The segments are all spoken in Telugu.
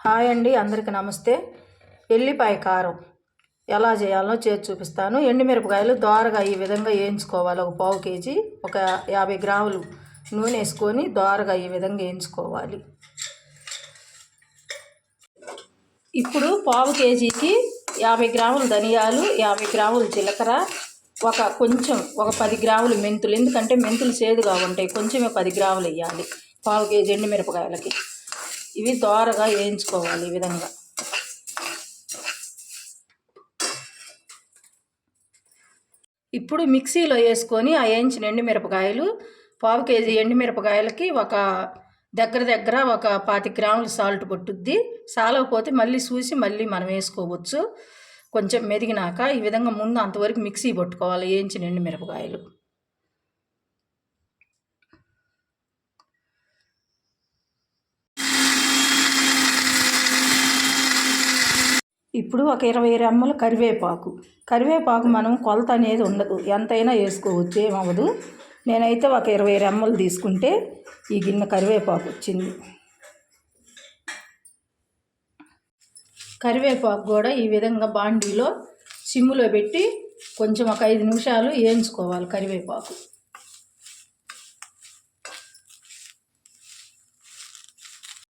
హాయ్ అండి అందరికీ నమస్తే. ఎల్లిపాయ కారం ఎలా చేయాలో చేసి చూపిస్తాను. ఎండుమిరపకాయలు దోరగా ఈ విధంగా వేయించుకోవాలి. ఒక పావు కేజీ ఒక యాభై గ్రాములు నూనె వేసుకొని దోరగా ఈ విధంగా వేయించుకోవాలి. ఇప్పుడు పావు కేజీకి యాభై గ్రాములు ధనియాలు యాభై గ్రాములు జీలకర్ర ఒక కొంచెం ఒక పది గ్రాములు మెంతులు. ఎందుకంటే మెంతులు చేదుగా ఉంటాయి కొంచెమే పది గ్రాములు వేయాలి. పావు కేజీ ఎండుమిరపకాయలకి. ఇవి దోరగా వేయించుకోవాలి ఈ విధంగా. ఇప్పుడు మిక్సీలో వేసుకొని ఆ వేయించిన ఎండుమిరపకాయలు పావు కేజీ ఎండుమిరపకాయలకి ఒక దగ్గర దగ్గర ఒక పాతి గ్రాములు సాల్ట్ పట్టుద్ది సాలకపోతే మళ్ళీ చూసి మళ్ళీ మనం వేసుకోవచ్చు. కొంచెం మెదిగినాక ఈ విధంగా ముందు అంతవరకు మిక్సీ పట్టుకోవాలి వేయించిన ఎండుమిరపకాయలు. ఇప్పుడు ఒక ఇరవై రెమ్మలు కరివేపాకు. కరివేపాకు మనం కొలత అనేది ఉండదు. ఎంతైనా వేసుకోవచ్చు. ఏమవ్వదు. నేనైతే ఒక ఇరవై రెమ్మలు తీసుకుంటే ఈ గిన్నె కరివేపాకు వచ్చింది. కరివేపాకు కూడా ఈ విధంగా బాండీలో సిమ్ములో పెట్టి కొంచెం ఒక ఐదు నిమిషాలు వేయించుకోవాలి కరివేపాకు.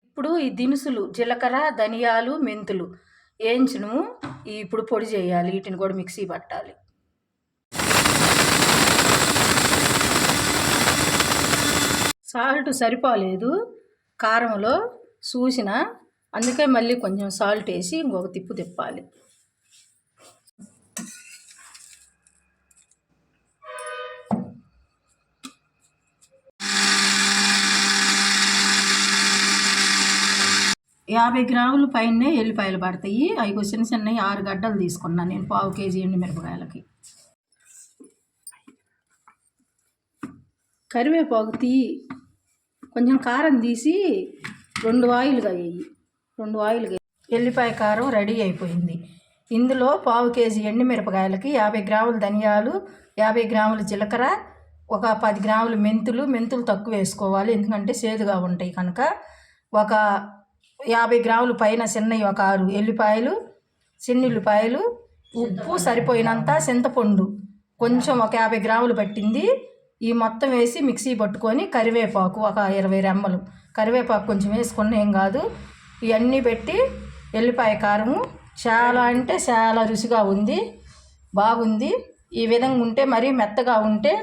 ఇప్పుడు ఈ దినుసులు జీలకర్ర ధనియాలు మెంతులు. వేయించును. ఇప్పుడు పొడి చేయాలి. వీటిని కూడా మిక్సీ పట్టాలి. సాల్ట్ సరిపోలేదు. కారంలో చూసిన అందుకే మళ్ళీ కొంచెం సాల్ట్ వేసి ఇంకొక తిప్పు తిప్పాలి. యాభై గ్రాముల పైనే ఎల్లిపాయలు పడతాయి. అవి చిన్న చిన్నవి ఆరు గడ్డలు తీసుకున్నాను నేను పావు కేజీ ఎండు మిరపకాయలకి. కరివేపాకు తీ కొంచెం కారం తీసి రెండు ఆయిల్గా వేయి. రెండు ఆయిల్గా ఎల్లిపాయ కారం రెడీ అయిపోయింది. ఇందులో పావు కేజీ ఎండుమిరపకాయలకి యాభై గ్రాముల ధనియాలు యాభై గ్రాముల జీలకర్ర ఒక పది గ్రాములు మెంతులు. మెంతులు తక్కువ వేసుకోవాలి ఎందుకంటే సేదుగా ఉంటాయి కనుక. ఒక యాభై గ్రాములు పైన చిన్నవి ఒక ఆరు ఎల్లిపాయలు ఉల్లిపాయలు ఉప్పు సరిపోయినంత చింతపండు. కొంచెం ఒక యాభై గ్రాములు పట్టింది. ఈ మొత్తం వేసి మిక్సీ పట్టుకొని కరివేపాకు ఒక ఇరవై రెమ్మలు. కరివేపాకు కొంచెం వేసుకున్న ఏం కాదు. ఇవన్నీ పెట్టి ఎల్లిపాయ కారము చాలా అంటే చాలా రుచిగా ఉంది బాగుంది. ఈ విధంగా ఉంటే మరీ మెత్తగా ఉంటే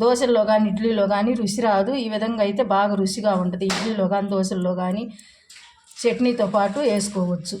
దోశల్లో కానీ ఇడ్లీలో కానీ రుచి రాదు. ఈ విధంగా అయితే బాగా రుచిగా ఉంటుంది. ఇడ్లీలో కానీ దోశల్లో కానీ చట్నీతో పాటు వేసుకోవచ్చు.